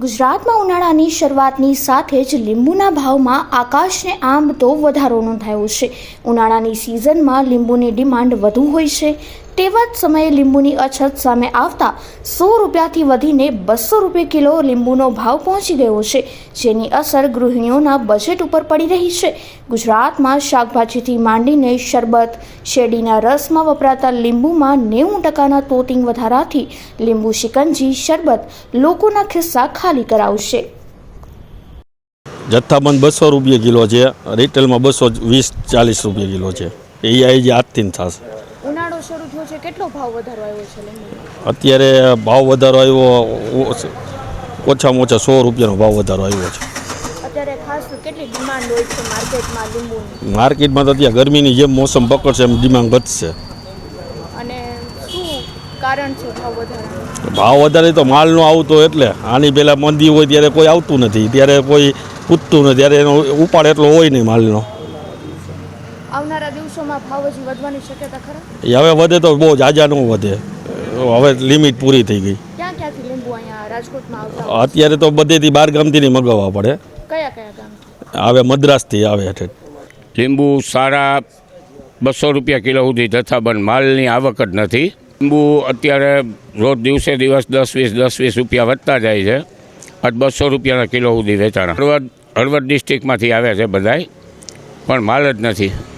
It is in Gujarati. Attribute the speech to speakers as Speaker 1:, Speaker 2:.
Speaker 1: ગુજરાતમાં ઉનાળાની શરૂઆતની સાથે જ લીંબુના ભાવમાં આકાશને આંબ તો વધારો નોંધાયો છે. ઉનાળાની સિઝનમાં લીંબુની ડિમાન્ડ વધુ હોય છે. તેવા જ સમયે લીંબુની અછત સામે આવતા સો રૂપિયાથી વધીને બસો રૂપિયા કિલો લીંબુનો ભાવ પહોંચી ગયો છે, જેની અસર ગૃહિણીઓના બજેટ ઉપર પડી રહી છે. ગુજરાતમાં શાકભાજીથી માંડીને શરબત, શેરડીના રસમાં વપરાતા લીંબુમાં નેવું ટકાના તોતિંગ વધારાથી લીંબુ શિકંજી, શરબત લોકોના ખિસ્સા ખાલી કરાવશે.
Speaker 2: જથ્થાબંધ બસો રૂપિયા કિલો છે રિટેલમાં બસો વીસ ચાલીસ રૂપિયા કિલો છે. એ આવી આજથી થશે.
Speaker 1: શરૂ થયો છે? કેટલો ભાવ વધારો આવ્યો છે લીંબુનો
Speaker 2: અત્યારે ભાવ વધારો આવ્યો ઓછામાં ઓછા સો રૂપિયાનો ભાવ વધારો આવ્યો છે.
Speaker 1: અત્યારે ખાસ કેટલી ડિમાન્ડ હોય છે માર્કેટમાં લીંબુની?
Speaker 2: માર્કેટમાં તો અત્યારે ગરમીની જેમ મોસમ પકડશે એમ ડિમાન્ડ ઘટશે
Speaker 1: અને શું કારણ છે ભાવ વધારાનું?
Speaker 2: ભાવ વધારે તો માલ ન આવતો એટલે આની પહેલાં મંદી હોય ત્યારે કોઈ આવતું નથી. ત્યારે કોઈ પૂછતું નથી. ત્યારે એનો ઉપાડ એટલો હોય નહીં માલનો.
Speaker 1: આવનારા દિવસોમાં ભાવ હજી વધવાની શક્યતા ખરા?
Speaker 2: હવે વધે તો બહુ જાજા ન વધે. હવે લિમિટ પૂરી થઈ ગઈ.
Speaker 1: ક્યાં ક્યાંથી લીંબુ અહીંયા રાજકોટમાં આવતા
Speaker 2: અત્યારે તો બધેથી બાર ગામથી નહીં મગાવવા પડે.
Speaker 1: કયા કયા ગામ?
Speaker 2: આવે મદ્રાસથી આવે હેઠે
Speaker 3: લીંબુ સાડા બસો રૂપિયા કિલો સુધી જથ્થાબંધ માલની આવક જ નથી. લીંબુ અત્યારે રોજ દિવસે દિવસ દસ વીસ દસ વીસ રૂપિયા વધતા જાય છે. આજ બસો રૂપિયાના કિલો સુધી વેચાણ. હળવદ હળવદ ડિસ્ટ્રિક્ટમાંથી આવે છે બધાય પણ માલ જ નથી.